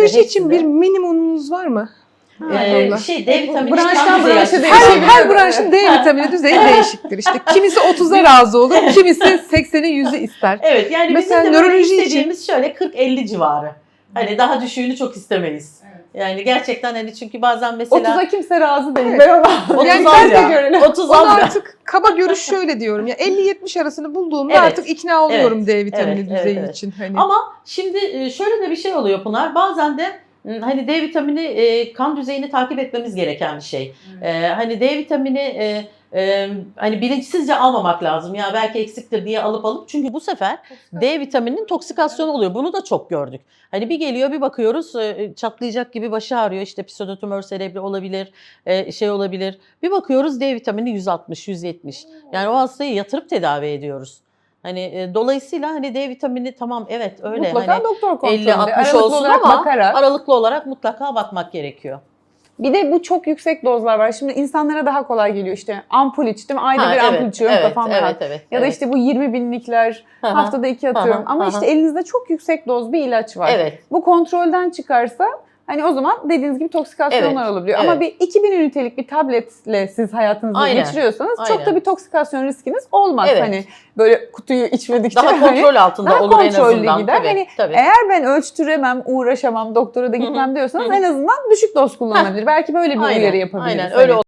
Nöroloji için hepsinde. bir minimumunuz var mı? Ee, Allah. şey D vitamini Branştan branşa. Her, her branşın D vitamini düzeyi değişiktir. İşte kimisi 30'a razı olur, kimisi 80'i 100'ü ister. Evet yani Mesela bizim de nöroloji için- şöyle 40-50 civarı. Hani daha düşüğünü çok istemeyiz. Yani gerçekten hani çünkü bazen mesela 30'a kimse razı değil. Evet. Ben ona 30 Yani az ben de ya. görelim. 30 Onu az artık kaba görüş şöyle diyorum ya 50-70 arasını bulduğumda Evet. artık ikna oluyorum Evet. D vitamini Evet, düzeyi evet. için. Hani. Ama şimdi e, şöyle de bir şey oluyor Pınar. Bazen de hani D vitamini e, kan düzeyini takip etmemiz gereken bir şey. E, hani D vitamini e, hani bilinçsizce almamak lazım. Ya belki eksiktir diye alıp alıp çünkü bu sefer D vitamininin toksikasyonu oluyor. Bunu da çok gördük. Hani bir geliyor bir bakıyoruz e, çatlayacak gibi başı ağrıyor. İşte pseudotumör serebri olabilir, e, şey olabilir. Bir bakıyoruz D vitamini 160, 170. Yani o hastayı yatırıp tedavi ediyoruz. Hani e, dolayısıyla hani D vitamini tamam evet öyle Mutlaka hani doktor kontrolünde 50-60 aralıklı olsun olarak ama bakarak. aralıklı olarak mutlaka bakmak gerekiyor. Bir de bu çok yüksek dozlar var. Şimdi insanlara daha kolay geliyor işte ampul içtim ayda Ha, bir ampul evet, içiyorum evet, kafam evet, rahat. evet, Ya da işte bu 20 binlikler haftada iki atıyorum. Ama işte elinizde çok yüksek doz bir ilaç var. Evet. Bu kontrolden çıkarsa hani o zaman dediğiniz gibi toksikasyonlar Evet, olabiliyor. Ama bir 2000 ünitelik bir tabletle siz hayatınızı Aynen, geçiriyorsanız çok aynen. da bir toksikasyon riskiniz olmaz. Evet. Hani böyle kutuyu içmedikçe. Daha hani kontrol altında daha olur en azından. gider. Tabii, Hani tabii. Eğer ben ölçtüremem, uğraşamam, doktora da gitmem diyorsanız en azından düşük doz kullanılabilir. Belki böyle bir Aynen, uyarı yapabiliriz. Aynen öyle Hani